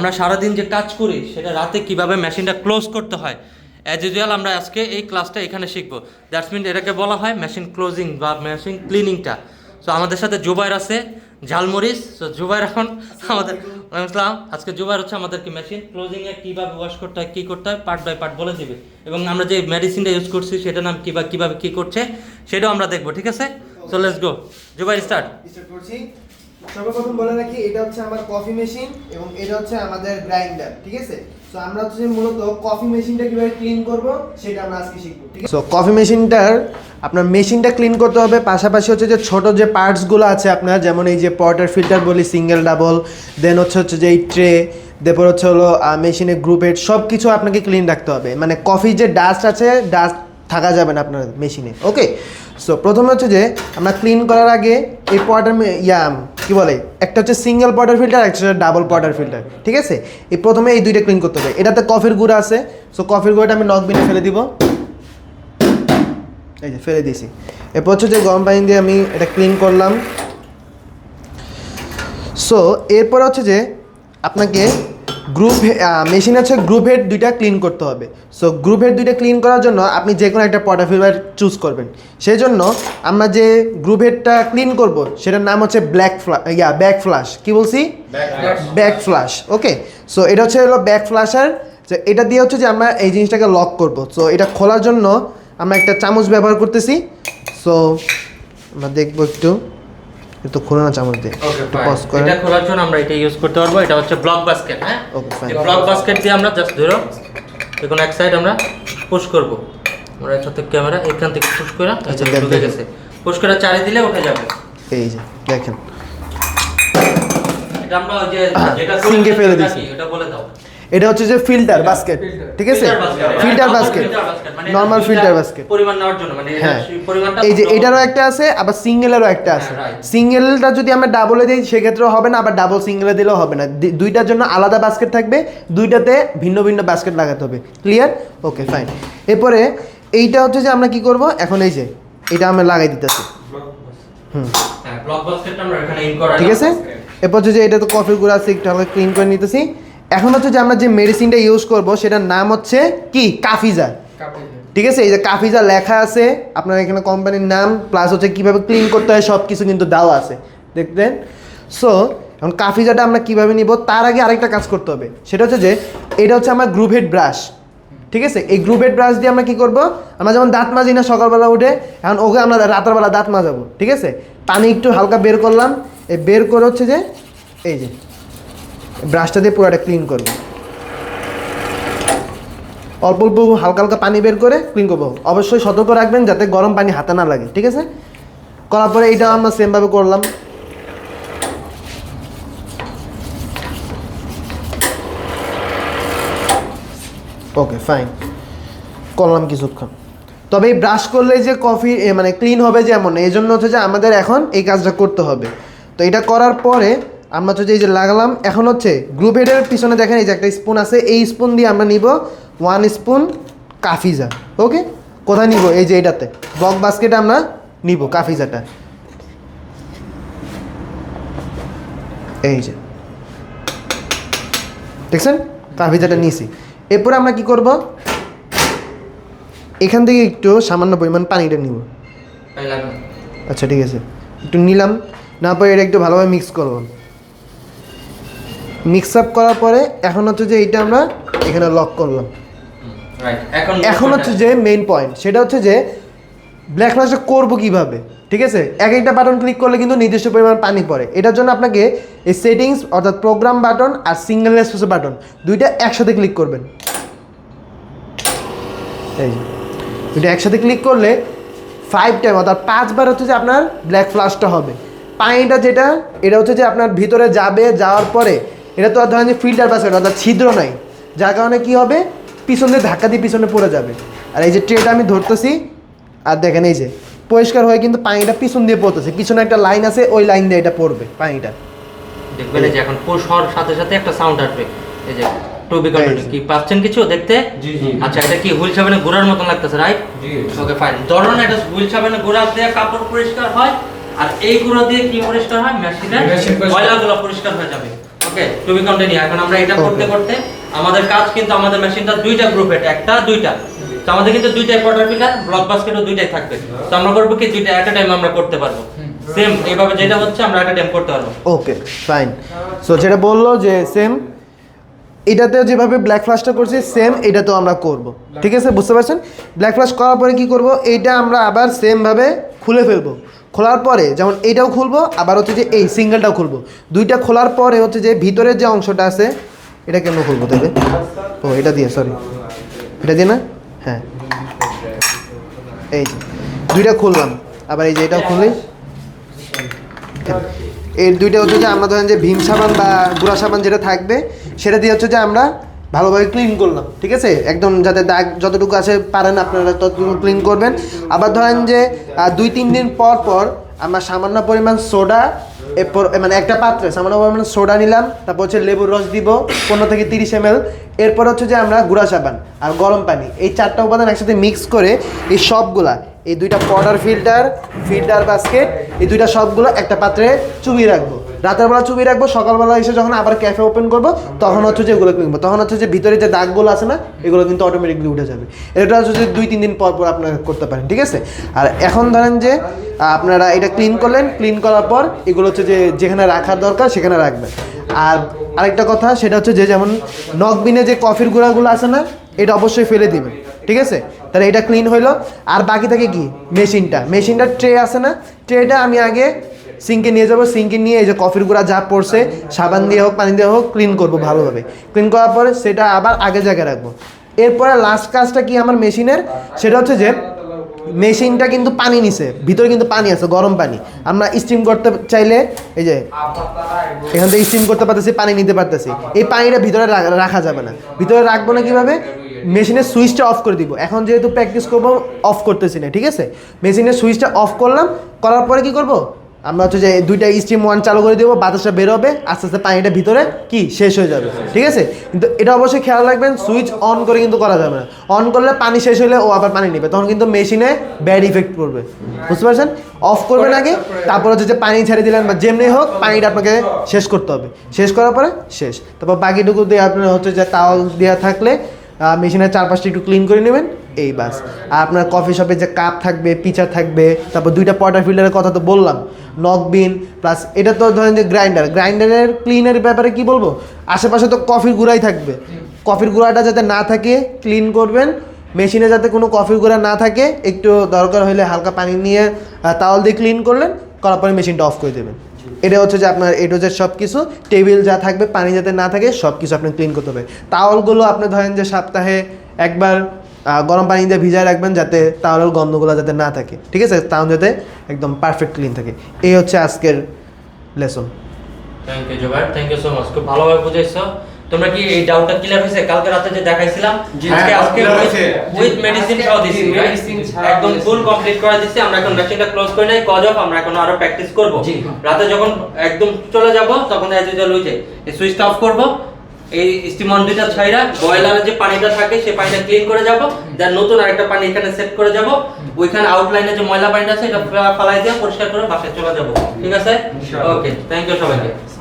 আমরা সারাদিন যে কাজ করি, সেটা রাতে কীভাবে মেশিনটা ক্লোজ করতে হয় অ্যাজ ইউজুয়াল আমরা আজকে এই ক্লাসটা এখানে শিখব। দ্যাটস মিন এটাকে বলা হয় মেশিন ক্লোজিং বা মেশিন ক্লিনিংটা সো আমাদের সাথে জুবাইর আছে, ঝালমরিচ। সো জুবাইর এখন আমাদের আসসালাম আজকে জুবাইর হচ্ছে আমাদেরকে মেশিন ক্লোজিংয়ে কীভাবে ওয়াশ করতে হয়, কী করতে হয় পার্ট বাই পার্ট বলে দিবে। এবং আমরা যে মেডিসিনটা ইউজ করছি, সেটার নাম কী বা কীভাবে কী করছে, সেটাও আমরা দেখব, ঠিক আছে? So let's go Zubair start start করছি। সর্বপ্রথম বলে রাখি, এটা হচ্ছে আমার কফি মেশিন এবং এটা হচ্ছে আমাদের গ্রাইন্ডার ঠিক আছে? সো আমরা হচ্ছে মূলত কফি মেশিনটা কীভাবে ক্লিন করব, সেটা আমরা আজকে শিখব, ঠিক আছে? সো কফি মেশিনটার আপনার মেশিনটা ক্লিন করতে হবে, পাশাপাশি হচ্ছে যে ছোট যে পার্টসগুলো আছে আপনার, যেমন এই যে পটার ফিল্টার বলি সিঙ্গেল ডাবল দেন হচ্ছে হচ্ছে যে এই ট্রে তারপর হচ্ছে হলো মেশিনের গ্রুপ হেড সব কিছু আপনাকে ক্লিন রাখতে হবে। মানে কফি যে ডাস্ট আছে ডাস্ট থাকা যাবে না আপনার মেশিনে ওকে সো প্রথমে হচ্ছে যে আমরা ক্লিন করার আগে এই পটার ইয়া কি বলে? একটা হচ্ছে সিঙ্গেল পটার ফিল্টার একটা হচ্ছে ডাবল পটার ফিল্টার ঠিক আছে? এই প্রথমে এই দুইটা ক্লিন করতে হবে। এটাতে কফির গুঁড়া আছে সো কফির গুঁড়াটা আমি নকবিনে ফেলে দিব। এই যে, ফেলে দিয়েছি। এরপর হচ্ছে যে গরম পানি দিয়ে আমি এটা ক্লিন করলাম। সো এরপর হচ্ছে যে আপনাকে গ্রুপ মেশিন আছে গ্রুপ হেড দুইটা ক্লিন করতে হবে। সো গ্রুপ হেড দুইটা ক্লিন করার জন্য আপনি যে কোনো একটা পটা ফিল্টার চুজ করবেন। সেই জন্য আমরা যে গ্রুপ হেডটা ক্লিন করব সেটার নাম হচ্ছে ব্ল্যাক ফ্লা ইয়া ব্যাক ফ্লাশ কী বলছি? ব্যাক ফ্লাশ ওকে সো এটা হচ্ছে হলো ব্যাক ফ্লাশার তো এটা দিয়ে হচ্ছে যে আমরা এই জিনিসটাকে লক করব। সো এটা খোলার জন্য আমরা একটা চামচ ব্যবহার করতেছি। সো আমরা দেখব একটু। একটু খোলা না চামচ দিয়ে। একটু পজ করে। এটা খোলার জন্য আমরা এটা ইউজ করতে পারব। এটা হচ্ছে ব্লক বাস্কেট হ্যাঁ? Okay, fine. ব্লক বাস্কেট দিয়ে আমরা জাস্ট ধরো এখন এক সাইড আমরা পুশ করব। আমরা এখান থেকে ক্যামেরা এখান থেকে পুশ করে আচ্ছা, ঢুকে গেছে। পুশ করে চারি দিলে উঠে যাবে। এই যে দেখেন। এটা আমরা ওই যে যেটা সিঙ্কে ফেলে দিছি। এটা বলে দাও। এটা হচ্ছে যে ফিল্টার বাস্কেট ঠিক আছে? ফিল্টার বাস্কেট মানে নর্মাল ফিল্টার বাস্কেট পরিমাণ নেওয়ার জন্য মানে হ্যাঁ। পরিমাণটা এই যে। এটারও একটা আছে আবার সিঙ্গেলেরও একটা আছে। হ্যাঁ, সিঙ্গেলটা যদি আমরা ডাবলে দিই সেক্ষেত্রেও হবে না আবার ডাবল সিঙ্গেলে দিলেও হবে না। দি- দুইটার জন্য আলাদা বাস্কেট থাকবে দুইটাতে ভিন্ন ভিন্ন বাস্কেট লাগাতে হবে। ক্লিয়ার ওকে ফাইন এরপরে এইটা হচ্ছে যে আমরা কি করব? এখন এই যে এটা আমরা লাগাই দিতেছি। হুম। হ্যাঁ ব্লক বাস্কেটটা আমরা এখানে ইন করা ঠিক আছে? এরপর হচ্ছে যে এটা তো কফির গুঁড়া আছে একটু হালকা ক্লিন করে নিতেছি। এখন হচ্ছে যে আমরা যে মেডিসিনটা ইউজ করব সেটার নাম হচ্ছে কি? কাফিজা ঠিক আছে? এই যে কাফিজা লেখা আছে আপনার এখানে কোম্পানির নাম প্লাস হচ্ছে কীভাবে ক্লিন করতে হয় সব কিছু কিন্তু দেওয়া আছে। দেখবেন সো এখন কাফিজাটা আমরা কীভাবে নিব তার আগে আরেকটা কাজ করতে হবে। সেটা হচ্ছে যে এটা হচ্ছে আমার গ্রুপ হেড ব্রাশ ঠিক আছে? এই গ্রুপ হেড ব্রাশ দিয়ে আমরা কি করব? আমরা যেমন দাঁত মাজি না সকালবেলা উঠে এখন ওকে আমরা রাতের বেলা দাঁত মাজাবো। ঠিক আছে? পানি একটু হালকা বের করলাম। এই বের করে হচ্ছে যে এই যে ব্রাশটা দিয়ে পুরোটা ক্লিন করব। অল্প অল্প হালকা হালকা পানি বের করে ক্লিন করব। অবশ্যই সতর্ক রাখবেন যাতে গরম পানি হাতে না লাগে, ঠিক আছে? করার পরে এইটাও আমরা সেমভাবে করলাম। ওকে ফাইন করলাম কিছুক্ষণ। তবে এই ব্রাশ করলে যে কফি মানে ক্লিন হবে যেমন এই জন্য হচ্ছে যে আমাদের এখন এই কাজটা করতে হবে। তো এটা করার পরে আমরা হচ্ছে এই যে লাগালাম এখন হচ্ছে গ্রুপ হেডের পিছনে দেখেন এই যে একটা স্পুন আছে এই স্পুন দিয়ে আমরা নিব ওয়ান স্পুন কাফিজা ওকে কোথায় নিব? এই যে এটাতে ব্লক বাস্কেটে আমরা নিব কাফিজাটা। এই যে। দেখছেন? কাফিজাটা নিয়েছি। এরপরে আমরা কি করব? এখান থেকে একটু সামান্য পরিমাণ পানিটা নিব। আচ্ছা ঠিক আছে। একটু নিলাম না পরে এটা একটু ভালোভাবে মিক্স করব। মিক্স আপ করার পরে এখন হচ্ছে যে এইটা আমরা এখানে লক করলাম। এখন এখন হচ্ছে যে মেইন পয়েন্ট সেটা হচ্ছে যে ব্ল্যাক ফ্লাশটা করব কীভাবে? ঠিক আছে? এক একটা বাটন ক্লিক করলে কিন্তু নির্দিষ্ট পরিমাণ পানি পড়ে। এটার জন্য আপনাকে এই সেটিংস অর্থাৎ প্রোগ্রাম বাটন আর সিঙ্গেল এসপ্রেসো বাটন দুইটা একসাথে ক্লিক করবেন। এই দুইটা একসাথে ক্লিক করলে ফাইভ টাইম অর্থাৎ পাঁচবার হচ্ছে যে আপনার ব্ল্যাক ফ্লাশটা হবে। পানিটা যেটা এটা হচ্ছে যে আপনার ভিতরে যাবে যাওয়ার পরে এটা তো আর ধরেন যে ফিল্টার বাস্কেট অর্থাৎ ছিদ্র নাই। যার কারণে কি হবে? পিছন দিয়ে ধাক্কা দিয়ে পিছনে পড়ে যাবে। আর এই যে ট্রেটা আমি ধরতেছি আর দেখেন এই যে পরিষ্কার হয়ে কিন্তু পানিটা পিছন দিয়ে পড়তেছে। পিছনে একটা লাইন আছে ওই লাইন দিয়ে এটা পড়বে পানিটা। দেখবেন এই যে এখন হওয়ার সাথে সাথে একটা সাউন্ড আসবে। এই যে টু বি এই কি পাচ্ছেন কিছু দেখতে? জি, জি। আচ্ছা এটা কি হুইল সাবানে গোড়ার মতন লাগতেছে রাইট জি। ওকে ফাইন ধরুন এটা হুইল সাবানে দিয়ে কাপড় পরিষ্কার হয় আর এই গুঁড়ো দিয়ে কি পরিষ্কার হয়? মেশিনের মেশিন। ময়লাগুলো পরিষ্কার হয়ে যাবে। ওকে টু বি কন্টিনিউ এখন আমরা এটা করতে করতে আমাদের কাজ কিন্তু আমাদের মেশিনটা দুইটা গ্রুপের একটা দুইটা। তো আমাদের কিন্তু দুইটাই পটার পিলার ব্লক বাস্কেটও দুইটাই থাকবে। তো আমরা করব কি দুইটা এট টাইম আমরা করতে পারব। সেম এইভাবে যেটা হচ্ছে আমরা এট টাইম করতে পারব। ওকে ফাইন সো যেটা বলল যে সেম এটাতে যেভাবে ব্ল্যাক ফ্লাশটা করছি সেম এটাতেও আমরা করব। ঠিক আছে বুঝতে পারছেন? ব্ল্যাক ফ্লাশ করার পরে কি করব? এইটা আমরা আবার সেমভাবে খুলে ফেলব। খোলার পরে যেমন এইটাও খুলবো, আবার হচ্ছে যে এই সিঙ্গেলটাও খুলবো। দুইটা খোলার পরে হচ্ছে যে ভিতরের যে অংশটা আছে এটা কেন খুলবো তাহলে ও, এটা দিয়ে সরি এটা দিয়ে না? হ্যাঁ। এই দুইটা খুললাম। আবার এই যে এটাও খুলি এর দুইটা হচ্ছে যে আমরা ধরেন যে ভীম সাবান বা গুঁড়া সাবান যেটা থাকবে, সেটা দিয়ে হচ্ছে যে আমরা ভালোভাবে ক্লিন করলাম, ঠিক আছে? একদম যাতে দাগ যতটুকু আছে পারেন আপনারা ততটুকু ক্লিন করবেন। আবার ধরেন যে দুই তিন দিন পর পর আমরা সামান্য পরিমাণ সোডা, এরপর মানে একটা পাত্রে সামান্য পরিমাণ সোডা নিলাম, তারপর হচ্ছে লেবুর রস দিব, পনেরো থেকে তিরিশ এম এল এরপর হচ্ছে যে আমরা গুঁড়া সাবান আর গরম পানি, এই চারটা উপাদান একসাথে মিক্স করে এই সবগুলা, এই দুইটা পাউডার ফিল্টার ফিল্টার বাস্কেট এই দুইটা সবগুলো একটা পাত্রে চুবিয়ে রাখব। রাতের বেলা চুবিয়ে রাখব, সকালবেলা এসে যখন আবার ক্যাফে ওপেন করব, তখন হচ্ছে যে এগুলো কিনবো। তখন হচ্ছে যে ভিতরে যে দাগগুলো আছে না, এগুলো কিন্তু অটোমেটিকলি উঠে যাবে। এটা হচ্ছে যে দুই, তিন দিন পর পর আপনারা করতে পারেন, ঠিক আছে? আর এখন ধরেন যে, আপনারা এটা ক্লিন করলেন ক্লিন করার পর এগুলো হচ্ছে যে যেখানে রাখার দরকার সেখানে রাখবেন। আর আরেকটা কথা, সেটা হচ্ছে যে যেমন নকবিনে যে কফির গুঁড়াগুলো আছে না, এটা অবশ্যই ফেলে দিবেন, ঠিক আছে? তাহলে এটা ক্লিন হইল। আর বাকি থাকে কি? মেশিনটা। মেশিনটার ট্রে আছে না ট্রেটা আমি আগে সিঙ্কে নিয়ে যাব, সিঙ্কে নিয়ে এই যে কফির গুঁড়া যা পড়ছে, সাবান দিয়ে হোক, পানি দিয়ে হোক ক্লিন করব ভালোভাবে। ক্লিন করার পরে সেটা আবার আগে জায়গায় রাখব। এরপরে লাস্ট কাজটা কি আমার মেশিনের? সেটা হচ্ছে যে মেশিনটা কিন্তু পানি নিছে, ভিতরে কিন্তু পানি আছে, গরম পানি। আমরা স্টিম করতে চাইলে, এই যে এখান থেকে স্টিম করতে পারতেছি, পানি নিতে পারতেছি। এই পানিটা ভিতরে রাখা যাবে না। ভিতরে রাখব না কীভাবে? মেশিনের সুইচটা অফ করে দিব। এখন যেহেতু প্র্যাকটিস করব অফ করতেছি না, ঠিক আছে? মেশিনের সুইচটা অফ করলাম, করার পরে কি করব? আমরা হচ্ছে যে দুইটা স্টিম ওয়ান চালু করে দেবো, বাতাসটা বেরোবে আস্তে আস্তে পানিটা ভিতরে কি শেষ হয়ে যাবে। ঠিক আছে? কিন্তু এটা অবশ্যই খেয়াল রাখবেন সুইচ অন করে কিন্তু করা যাবে না। অন করলে পানি শেষ হলে ও আবার পানি নেবে, তখন কিন্তু মেশিনে ব্যাড ইফেক্ট পড়বে। বুঝতে পারছেন? অফ করবেন আগে, তারপর হচ্ছে যে পানি ছেড়ে দিলেন বা যেমনি হোক, পানিটা আপনাকে শেষ করতে হবে। শেষ করার পরে শেষ। তারপর বাকিটুকু দিয়ে আপনার হচ্ছে যে তাওয়াল দেওয়া থাকলে মেশিনের চারপাশটা একটু ক্লিন করে নেবেন। এই বাস। আর আপনার কফি শপে যে কাপ থাকবে পিচার থাকবে, তারপর দুইটা পটার ফিল্টারের কথা তো বললাম। নকবিন প্লাস এটা তো ধরেন যে গ্রাইন্ডার গ্রাইন্ডারের ক্লিনের ব্যাপারে কি বলব? আশেপাশে তো কফির গুঁড়াই থাকবে। কফির গুঁড়াটা যাতে না থাকে ক্লিন করবেন। মেশিনে যাতে কোনো কফির গুঁড়া না থাকে, একটু দরকার হলে হালকা পানি নিয়ে তাওয়াল দিয়ে ক্লিন করলেন, করার পরে মেশিনটা অফ করে দেবেন। এটা হচ্ছে যে আপনার এডোজের সব কিছু টেবিল যা থাকবে, পানি যাতে না থাকে সব কিছু আপনি ক্লিন করতে হবে। তাওয়ালগুলো আপনি ধরেন যে সপ্তাহে একবার গরম পানি দিয়ে ভিজায় রাখবেন যাতে তাওয়ালের গন্ধগুলো যাতে না থাকে। ঠিক আছে? তাহলে যাতে একদম পারফেক্ট ক্লিন থাকে। এই হচ্ছে আজকের lesson thank you Jobai thank you so much খুব ভালোভাবে বুঝাইছো। তোমরা কি এই ডাউটটা ক্লিয়ার হয়েছে? কালকে রাতে যে দেখাইছিলাম জি, আজকে আজকে হয়েছে। উইথ মেডিসিন সহ দিছি একদম ফুল কমপ্লিট করে দিছি। আমরা এখন মেশিনটা ক্লোজ করে নাই। কজ অফ আমরা এখন আরও প্র্যাকটিস করব। রাতে যখন একদম চলে যাব তখন এজ ইউজুয়াল যে এই সুইচটা অফ করব। এই স্টিম অন দুইটা ছাইরা বয়লারে যে পানিটা থাকে সেই পানিটা ক্লিন করে যাব। দেন নতুন আরেকটা পানি এখানে সেট করে যাব। ওইখানে আউটলাইনে যে ময়লা পানিটা আছে এটা ফালাই দিয়ে পরিষ্কার করে বাসায় চলে যাব। ঠিক আছে? ওকে থ্যাংক ইউ সবাইকে।